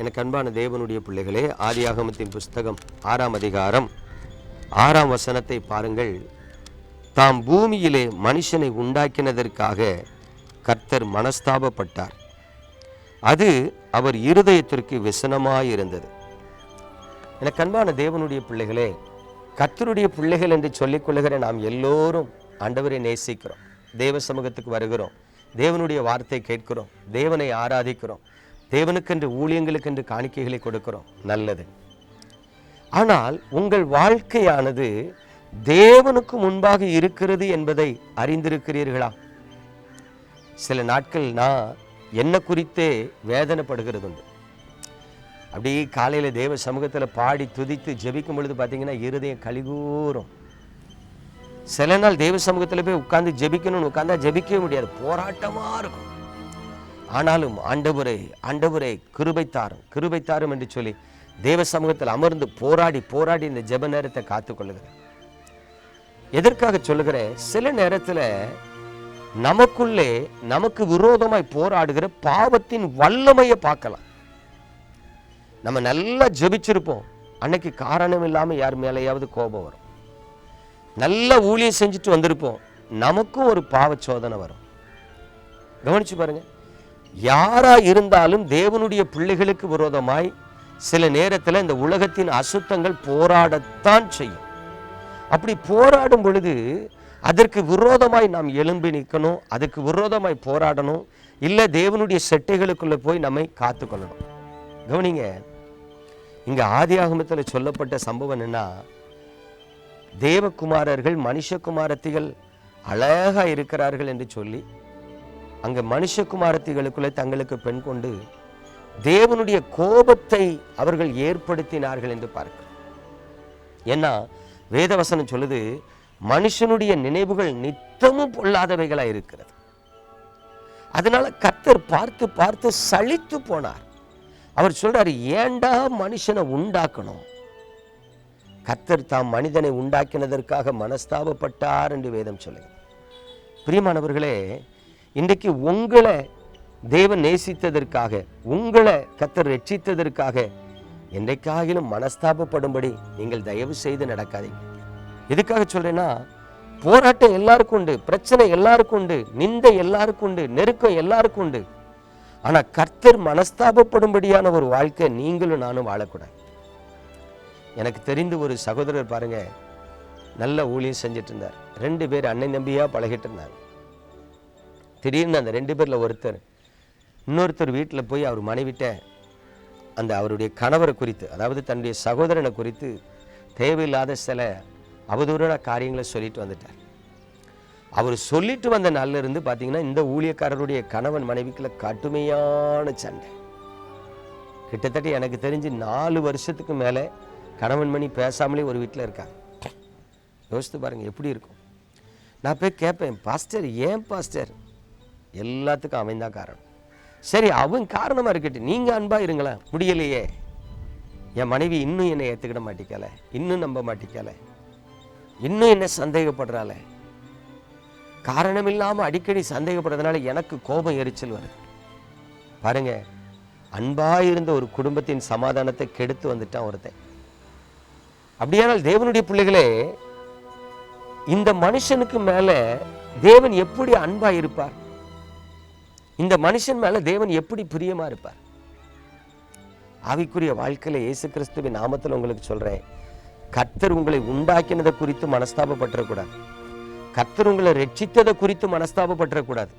எனக்கு அன்பான தேவனுடைய பிள்ளைகளே ஆதியாகமத்தின் புஸ்தகம் ஆறாம் அதிகாரம் ஆறாம் வசனத்தை பாருங்கள். தாம் பூமியிலே மனுஷனை உண்டாக்கினதற்காக கர்த்தர் மனஸ்தாபப்பட்டார். அது அவர் இருதயத்திற்கு விசனமாயிருந்தது. எனக்கு அன்பான தேவனுடைய பிள்ளைகளே கர்த்தருடைய பிள்ளைகள் என்று சொல்லிக்கொள்ளுகிற நாம் எல்லோரும் ஆண்டவரை நேசிக்கிறோம். தேவ சமூகத்துக்கு வருகிறோம். தேவனுடைய வார்த்தை கேட்கிறோம். தேவனை ஆராதிக்கிறோம். தேவனுக்கென்று ஊழியங்களுக்கென்று காணிக்கைகளை கொடுக்கிறோம். நல்லது. ஆனால் உங்கள் வாழ்க்கையானது தேவனுக்கு முன்பாக இருக்கிறது என்பதை அறிந்திருக்கிறீர்களா? சில நாட்கள் நான் என்ன குறித்தே வேதனைப்படுகிறது உண்டு அப்படி காலையில் தேவ சமூகத்தில் பாடி துதித்து ஜெபிக்கும் பொழுது பார்த்தீங்கன்னா இருதயம் கலிகூறும் சில நாள் தேவ சமூகத்தில் போய் உட்கார்ந்து ஜெபிக்கணும்னு உட்கார்ந்தா ஜெபிக்கவே முடியாது. போராட்டமாக இருக்கும். ஆனாலும் ஆண்டவரை ஆண்டவரை கிருபை தாரும் கிருபை தாரும் என்று சொல்லி தேவ சமூகத்தில் அமர்ந்து போராடி போராடி இந்த ஜெப நேரத்தை காத்துக்கொள்ளுகிறேன். எதற்காக சொல்லுகிறேன்? சில நேரத்தில் நமக்குள்ளே நமக்கு விரோதமாய் போராடுகிற பாவத்தின் வல்லமையை பார்க்கலாம். நம்ம நல்லா ஜெபிச்சிருப்போம். அன்னைக்கு காரணம் இல்லாமல் யார் மேலேயாவது கோபம் வரும். நல்ல ஊழியம் செஞ்சுட்டு வந்திருப்போம். நமக்கும் ஒரு பாவ சோதனை வரும். கவனிச்சு பாருங்க. யாரா இருந்தாலும் தேவனுடைய பிள்ளைகளுக்கு விரோதமாய் சில நேரத்தில் இந்த உலகத்தின் அசுத்தங்கள் போராடத்தான் செய்யும். அப்படி போராடும் பொழுது அதற்கு விரோதமாய் நாம் எலும்பி நிற்கணும் அதுக்கு விரோதமாய் போராடணும் இல்லை தேவனுடைய செட்டைகளுக்குள்ளே போய் நம்மை காத்துக்கொள்ளணும் கவனிங்க இங்கே ஆதி ஆகமத்தில் சொல்லப்பட்ட சம்பவம் என்னென்னா தேவகுமாரர்கள் மனுஷகுமாரத்திகள் அழகா இருக்கிறார்கள் என்று சொல்லி அங்க மனுஷகுமாரத்திகளுக்குள்ளே தங்களுக்கு பெண் கொண்டு தேவனுடைய கோபத்தை அவர்கள் ஏற்படுத்தினார்கள் என்று பார்க்க ஏன்னா வேதவசனம் சொல்லுது மனுஷனுடைய நினைவுகள் நித்தமும் பொல்லாதவைகளா இருக்கிறது. அதனால கத்தர் பார்த்து பார்த்து சளித்து போனார். அவர் சொல்றாரு ஏண்டா மனுஷனை உண்டாக்கணும்? கத்தர் தாம் மனிதனை உண்டாக்கினதற்காக மனஸ்தாபப்பட்டார் என்று வேதம் சொல்லுது. பிரியமானவர்களே இன்றைக்கு உங்களை தேவன் நேசித்ததற்காக உங்களை கத்தர் ரட்சித்ததற்காக என்றைக்காகிலும் மனஸ்தாபப்படும்படி நீங்கள் தயவு செய்து நடக்காதீங்க. எதுக்காக சொல்றேன்னா போராட்டம் எல்லாருக்கும் உண்டு பிரச்சனை எல்லாருக்கும் உண்டு நிந்தை எல்லாருக்கும் உண்டு நெருக்கம் எல்லாருக்கும் உண்டு. ஆனா கர்த்தர் மனஸ்தாபப்படும்படியான ஒரு வாழ்க்கை நீங்களும் நானும் வாழக்கூடாது. எனக்கு தெரிந்து ஒரு சகோதரர் பாருங்க நல்ல ஊழியம் செஞ்சுட்டு இருந்தார். ரெண்டு பேர் அன்னை நம்பியாக பழகிட்டு இருந்தாங்க. திடீர்னு அந்த ரெண்டு பேரில் ஒருத்தர் இன்னொருத்தர் வீட்டில் போய் அவர் மனைவிட்ட அந்த அவருடைய கணவரை குறித்து அதாவது தன்னுடைய சகோதரனை குறித்து தேவையில்லாத சில அவதூறான காரியங்களை சொல்லிட்டு வந்துட்டார். அவர் சொல்லிட்டு வந்த நாளில் இருந்து பார்த்தீங்கன்னா இந்த ஊழியக்காரருடைய கணவன் மனைவிக்குள்ள கடுமையான சண்டை. கிட்டத்தட்ட எனக்கு தெரிஞ்சு நாலு வருஷத்துக்கு மேலே கணவன் மணி பேசாமலே ஒரு வீட்டில் இருக்காங்க யோசித்து பாருங்கள் எப்படி இருக்கும்? நான் போய் கேட்பேன் பாஸ்டர் ஏன் பாஸ்டர்? எல்லாத்துக்கும் அவன் தான் காரணம். சரி அவன் காரணமாக இருக்கட்டும். நீங்கள் அன்பாக இருங்களேன். முடியலையே. என் மனைவி இன்னும் என்னை ஏற்றுக்கிட மாட்டிக்கல இன்னும் நம்ப மாட்டிக்கல இன்னும் என்ன சந்தேகப்படுறாள. காரணம் இல்லாமல் அடிக்கடி சந்தேகப்படுறதுனால எனக்கு கோபம் எரிச்சல் வருது. பாருங்க அன்பாக இருந்த ஒரு குடும்பத்தின் சமாதானத்தை கெடுத்து வந்துட்டான் ஒருத்தன். அப்படியானால் தேவனுடைய பிள்ளைகளே இந்த மனுஷனுக்கு மேல தேவன் எப்படி அன்பா இருப்பார்? இந்த மனுஷன் மேல தேவன் எப்படி பிரியமா இருப்பார்? ஆவிக்குரிய வாழ்க்கையில இயேசு கிறிஸ்துவின் நாமத்தில் உங்களுக்கு சொல்றேன். கர்த்தர் உங்களை உண்டாக்கினதை குறித்து மனஸ்தாபப்பட்டுறக்கூடாது கர்த்தர் உங்களை ரட்சித்ததை குறித்து மனஸ்தாபப்பட்டுறக்கூடாது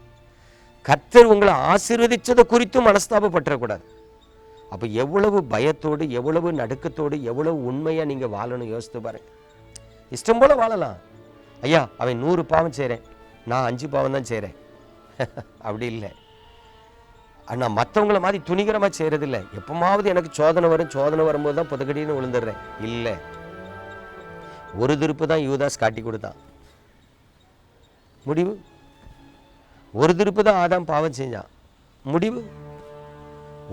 கர்த்தர் உங்களை ஆசீர்வதித்ததை குறித்து மனஸ்தாபப்பட்டுறக்கூடாது அப்போ எவ்வளவு பயத்தோடு எவ்வளவு நடுக்கத்தோடு எவ்வளவு உண்மையாக நீங்கள் வாழணும் யோசித்து பாருங்க. இஷ்டம் போல வாழலாம். ஐயா அவன் நூறு பாவம் செய்கிறேன் நான் அஞ்சு பாவம் தான் செய்கிறேன் அப்படி இல்லை. ஆனால் மற்றவங்கள மாதிரி துணிகரமாக செய்கிறது இல்லை எப்பமாவது எனக்கு சோதனை வரும் சோதனை வரும்போது தான் புதக்கடின்னு விழுந்துடுறேன் இல்லை. ஒரு திருப்பு தான் யூதாஸ் காட்டி கொடுத்தான். முடிவு? ஒரு திருப்பு தான் ஆதாம் பாவம் செஞ்சான். முடிவு?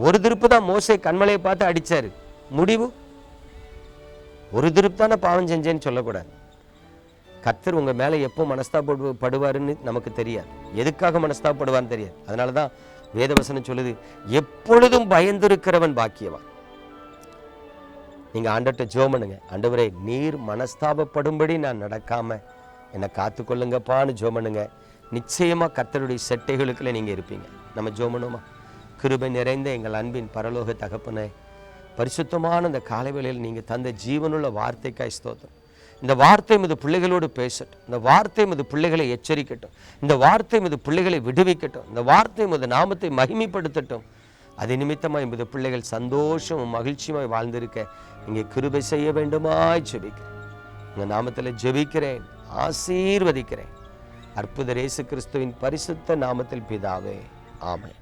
ஒரு திருப்பு தான் மோசை கண்மலையை பார்த்து அடிச்சாரு. முடிவு? ஒரு திருப்பு தானே பாவம் செஞ்சேன்னு சொல்லக்கூடாது. கத்தர் உங்க மேல எப்போ மனஸ்தாபப்படுவாருன்னு நமக்கு தெரியாது. எதுக்காக மனஸ்தாபப்படுவார்னு தெரியாது. அதனால தான் வேதவசனம் சொல்லுது எப்பொழுதும் பயந்திருக்கிறவன் பாக்கியவான். நீங்கள் ஆண்டட்ட ஜோமனுங்க ஆண்டவரே நீர் மனஸ்தாபப்படும்படி நான் நடக்காமல் என்னை காத்துக்கொள்ளுங்கப்பான்னு ஜோமனுங்க நிச்சயமாக கத்தருடைய கர்த்தருடைய செட்டைகளுக்குள்ள இருப்பீங்க. நம்ம ஜோமனுமா கிருபை நிறைந்த எங்கள் அன்பின் பரலோக தகப்பனே பரிசுத்தமான அந்த காலவேளையில் நீங்கள் தந்த ஜீவனுள்ள வார்த்தைக்காய் ஸ்தோத்திரம். இந்த வார்த்தை மீது பிள்ளைகளோடு பேசட்டும். இந்த வார்த்தை மீது பிள்ளைகளை எச்சரிக்கட்டும். இந்த வார்த்தை மீது பிள்ளைகளை விடுவிக்கட்டும். இந்த வார்த்தை மீது நாமத்தை மகிமைப்படுத்தட்டும். அது நிமித்தமாக எமது பிள்ளைகள் சந்தோஷமும் மகிழ்ச்சியுமாய் வாழ்ந்திருக்க இங்கே கிருபை செய்ய வேண்டுமாய் ஜெபிக்கிறேன். உங்கள் நாமத்தில் ஜெபிக்கிறேன். ஆசீர்வதிக்கிறேன். அற்புத இயேசு கிறிஸ்துவின் பரிசுத்த நாமத்தில் பிதாவே. ஆமென்.